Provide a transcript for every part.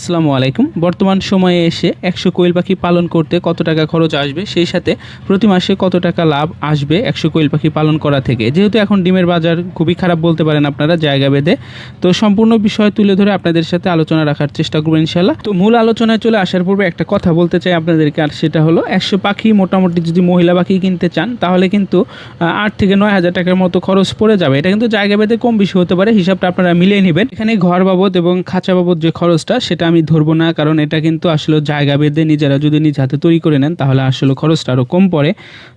আসসালামু আলাইকুম। বর্তমান সময়ে এসে একশো কোয়েল পাখি পালন করতে কত টাকা খরচ আসবে? সেই সাথে প্রতি মাসে কত টাকা লাভ আসবে একশো কোয়েল পাখি পালন করা থেকে? যেহেতু এখন ডিমের বাজার খুবই খারাপ বলতে পারেন আপনারা জায়গা বেঁধে। তো সম্পূর্ণ বিষয় তুলে ধরে আপনাদের সাথে আলোচনা রাখার চেষ্টা করবেন ইনশাল্লাহ তো মূল আলোচনায় চলে আসার পূর্বে একটা কথা বলতে চাই আপনাদেরকে, আর সেটা হলো একশো পাখি মোটামুটি যদি মহিলা পাখি কিনতে চান, তাহলে কিন্তু আট থেকে নয় হাজার টাকার মতো খরচ পড়ে যাবে। এটা কিন্তু জায়গা বেঁধে কম বেশি হতে পারে, হিসাবটা আপনারা মিলিয়ে নেবেন। এখানে ঘর বাবদ এবং খাঁচা বাবদ যে খরচটা, সেটা আমি ধরবো না, কারণ এটা কিন্তু আসলে জায়গা বেঁধে নিজেরা যদি নিজ হাতে তৈরি করে নেন, তাহলে আসলে খরচটা আরও কম পড়ে।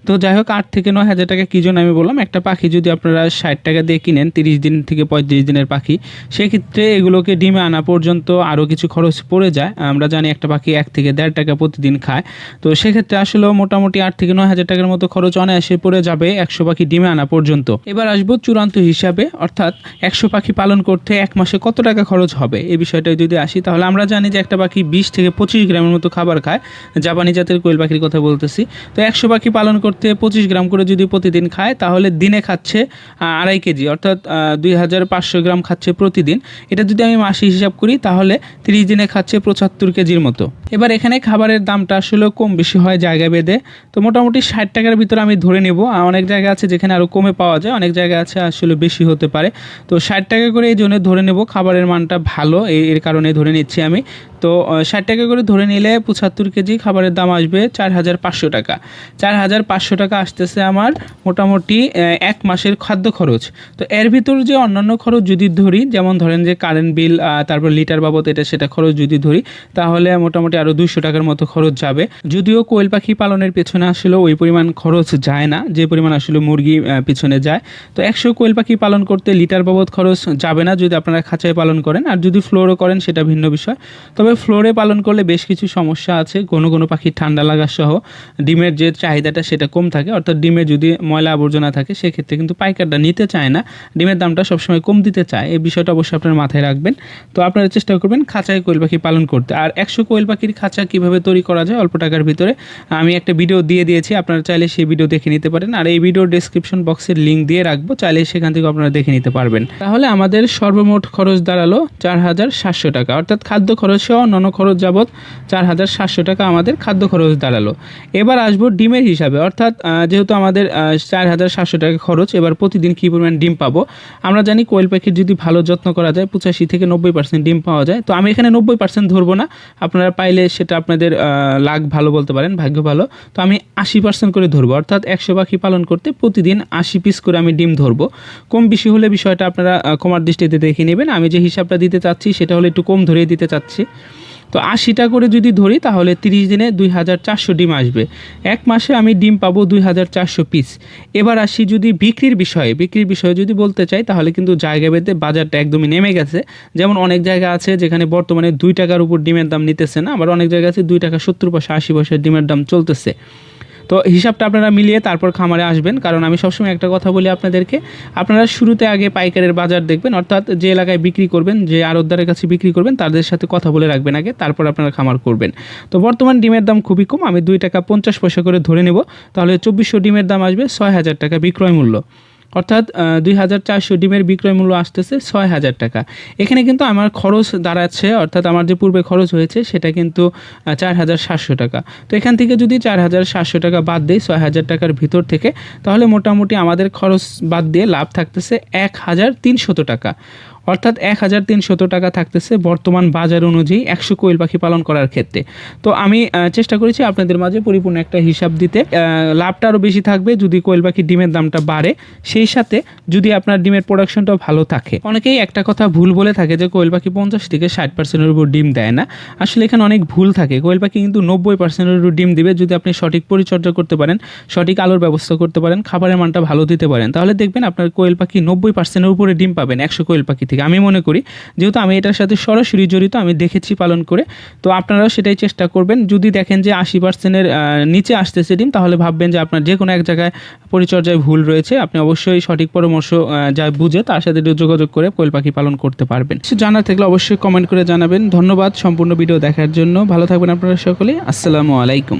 তো যাই হোক, আট থেকে নয় হাজার টাকা কী জন্য আমি বললাম, একটা পাখি যদি আপনারা ষাট টাকা দিয়ে কিনেন, তিরিশ দিন থেকে পঁয়ত্রিশ দিনের পাখি, সেক্ষেত্রে এগুলোকে ডিমে আনা পর্যন্ত আরও কিছু খরচ পড়ে যায়। আমরা জানি একটা পাখি এক থেকে দেড় টাকা প্রতিদিন খায়। তো সেক্ষেত্রে আসলে মোটামুটি আট থেকে নয় হাজার টাকার মতো খরচ অনায়াসে পড়ে যাবে একশো পাখি ডিমে আনা পর্যন্ত। এবার আসব চূড়ান্ত হিসাবে, অর্থাৎ একশো পাখি পালন করতে এক মাসে কত টাকা খরচ হবে? এই বিষয়টা যদি আসি, তাহলে আমরা জানি যে একটা পাখি বিশ থেকে পঁচিশ গ্রামের মতো খাবার খায়। জাপানি জাতের কোয়েল পাখির কথা বলতেছি। তো একশো পাখি পালন করতে পঁচিশ গ্রাম করে যদি প্রতিদিন খায়, তাহলে দিনে খাচ্ছে আড়াই কেজি, অর্থাৎ দুই হাজার পাঁচশো গ্রাম খাচ্ছে প্রতিদিন। এটা যদি আমি মাসে হিসাব করি, তাহলে তিরিশ দিনে খাচ্ছে পঁচাত্তর কেজির মতো। এবার এখানে খাবারের দামটা আসলে কম বেশি হয় জায়গা বেঁধে তো মোটামুটি ষাট টাকার ভিতরে আমি ধরে নেব। অনেক জায়গা আছে যেখানে আরও কমে পাওয়া যায়, অনেক জায়গা আছে আসলে বেশি হতে পারে। তো ষাট টাকা করে এই জন্য ধরে নেব, খাবারের মানটা ভালো এর কারণে ধরে নিচ্ছি আমি তো ষাট টাকা করে ধরে নিলে পঁচাত্তর কেজি খাবারের দাম আসবে চার হাজার পাঁচশো টাকা। চার হাজার পাঁচশো টাকা আসতেছে আমার মোটামুটি এক মাসের খাদ্য খরচ। তো এর ভিতর যে অন্যান্য খরচ যদি ধরি, যেমন ধরেন যে কারেন্ট বিল তারপর লিটার বাবদ এটা সেটা খরচ যদি ধরি, তাহলে মোটামুটি আরও দুশো টাকার মতো খরচ যাবে। যদিও কোয়েল পাখি পালনের পেছনে আসলে ওই পরিমাণ খরচ যায় না, যে পরিমাণ আসলে মুরগি পিছনে যায়। তো একশো কোয়েল পাখি পালন করতে লিটার বাবদ খরচ যাবে না যদি আপনারা খাঁচায় পালন করেন, আর যদি ফ্লোরও করেন সেটা ভিন্ন বিষয়। তবে ফ্লোরে পালন করলে বেশ কিছু সমস্যা আছে কোনো কোনো পাখি ঠান্ডা লাগা সহ ডিমের যে চাহিদাটা সেটা কম থাকে। অর্থাৎ ডিমে যদি ময়লা আবর্জনা থাকে, সেক্ষেত্রে কিন্তু পাইকারটা নিতে চায় না। ডিমের দামটা সবসময় কম দিতে চায়। এই বিষয়টা অবশ্যই আপনার মাথায় রাখবেন। তো আপনারা চেষ্টা করবেন খাঁচায় কোয়েল পাখি পালন করতে। আর একশো কোয়েল পাখির খাঁচা কীভাবে তৈরি করা যায় অল্প টাকার ভিতরে আমি একটা ভিডিও দিয়ে দিয়েছি। আপনারা চাইলে সেই ভিডিও দেখে নিতে পারেন। আর এই ভিডিওর ডেসক্রিপশন বক্সের লিঙ্ক দিয়ে রাখব। চাইলে সেখান থেকে আপনারা দেখে নিতে পারবেন। তাহলে আমাদের সর্বমোট খরচ দাঁড়াল চার হাজার সাতশো টাকা। অর্থাৎ খাদ্য খরচ অন্যান্য খরচ যাবত চার হাজার সাতশো টাকা আমাদের খাদ্য খরচ দাঁড়াল। এবার আসব ডিমের হিসাবে। অর্থাৎ যেহেতু আমাদের চার হাজার সাতশো টাকা খরচ, এবার প্রতিদিন কী পরিমাণ ডিম পাবো? আমরা জানি কোয়েল পাখির যদি ভালো যত্ন করা যায়, পঁচাশি থেকে নব্বই পার্সেন্ট ডিম পাওয়া যায়। তো আমি এখানে নব্বই পার্সেন্ট ধরবো না। আপনারা পাইলে সেটা আপনাদের লাখ ভালো বলতে পারেন, ভাগ্য ভালো। তো আমি আশি পার্সেন্ট করে ধরবো। অর্থাৎ একশো পাখি পালন করতে প্রতিদিন আশি পিস করে আমি ডিম ধরবো। কম বেশি হলে বিষয়টা আপনারা কমার দৃষ্টিতে দেখে নেবেন। আমি যে হিসাবটা দিতে চাচ্ছি, সেটা হলে একটু কম ধরিয়ে দিতে চাচ্ছি। তো আশিটা করে যদি ধরি, তাহলে তিরিশ দিনে দুই হাজার চারশো ডিম আসবে। এক মাসে আমি ডিম পাবো দুই হাজার চারশো পিস এবার আসি যদি বিক্রির বিষয়ে। বিক্রির বিষয়ে যদি বলতে চাই, তাহলে কিন্তু জায়গা বেঁধে বাজারটা একদমই নেমে গেছে। যেমন অনেক জায়গা আছে যেখানে বর্তমানে দুই টাকার উপর ডিমের দাম নিতেছে না, আবার অনেক জায়গা আছে দুই টাকা সত্তর পয়সা, আশি পয়সা ডিমের দাম চলতেছে। তো হিসাবটা আপনারা মিলিয়ে তারপর খামারে আসবেন। কারণ আমি সবসময় একটা কথা বলি আপনাদেরকে, আপনারা শুরুতে আগে পাইকারের বাজার দেখবেন, অর্থাৎ যে এলাকায় বিক্রি করবেন, যে আড়তদারের কাছে বিক্রি করবেন, তাদের সাথে কথা বলে রাখবেন আগে, তারপর আপনারা খামার করবেন। তো বর্তমান ডিমের দাম খুবই কম, আমি দুই টাকা পঞ্চাশ পয়সা করে ধরে নেব, তাহলে চব্বিশশো ডিমের দাম আসবে ছয় হাজার টাকা বিক্রয় মূল্য। অর্থাৎ দুই হাজার চারশো ডিমের বিক্রয় মূল্য আসতেছে ছয় হাজার টাকা। এখানে কিন্তু আমার খরচ দাঁড়াচ্ছে, অর্থাৎ আমার যে পূর্বে খরচ হয়েছে, সেটা কিন্তু চার হাজার সাতশো টাকা। তো এখান থেকে যদি চার হাজার সাতশো টাকা বাদ দিই, ছয় হাজার টাকার ভিতর থেকে, তাহলে মোটামুটি আমাদের খরচ বাদ দিয়ে লাভ থাকতেছে এক হাজার তিনশত টাকা। অর্থাৎ এক হাজার তিনশত টাকা থাকতেছে বর্তমান বাজার অনুযায়ী একশো কোয়েল পাখি পালন করার ক্ষেত্রে। তো আমি চেষ্টা করেছি আপনাদের মাঝে পরিপূর্ণ একটা হিসাব দিতে। লাভটা আরও বেশি থাকবে যদি কোয়েল পাখির ডিমের দামটা বাড়ে। সেই সাথে যদি আপনার ডিমের প্রোডাকশনটাও ভালো থাকে। অনেকেই একটা কথা ভুল বলে থাকে যে কোয়েল পাখি পঞ্চাশ থেকে ষাট পার্সেন্টের উপর ডিম দেয় না। আসলে এখানে অনেক ভুল থাকে। কোয়েল পাখি কিন্তু নব্বই পার্সেন্টের উপর ডিম দিবে যদি আপনি সঠিক পরিচর্যা করতে পারেন, সঠিক আলোর ব্যবস্থা করতে পারেন, খাবারের মানটা ভালো দিতে পারেন। তাহলে দেখবেন আপনার কোয়েল পাখি নব্বই পার্সেন্টের উপরে ডিম পাবেন একশো কোয়েল পাখি থেকে আমি মনে করি, যেহেতু আমি এটার সাথে সরাসরি জড়িত, আমি দেখেছি পালন করে, তো আপনারাও সেটাই চেষ্টা করবেন। যদি দেখেন যে আশি পার্সেন্টের নিচে আসতেছে ডিম, তাহলে ভাববেন যে আপনার যে কোনো এক জায়গায় পরিচর্যায় ভুল রয়েছে, আপনি অবশ্যই সঠিক পরামর্শ যা বুঝে তার সাথে যোগাযোগ করে কোয়েল পাখি পালন করতে পারবেন। কিছু জানার থাকলে অবশ্যই কমেন্ট করে জানাবেন। ধন্যবাদ সম্পূর্ণ ভিডিও দেখার জন্য। ভালো থাকবেন আপনারা সকলেই। আসসালামু আলাইকুম।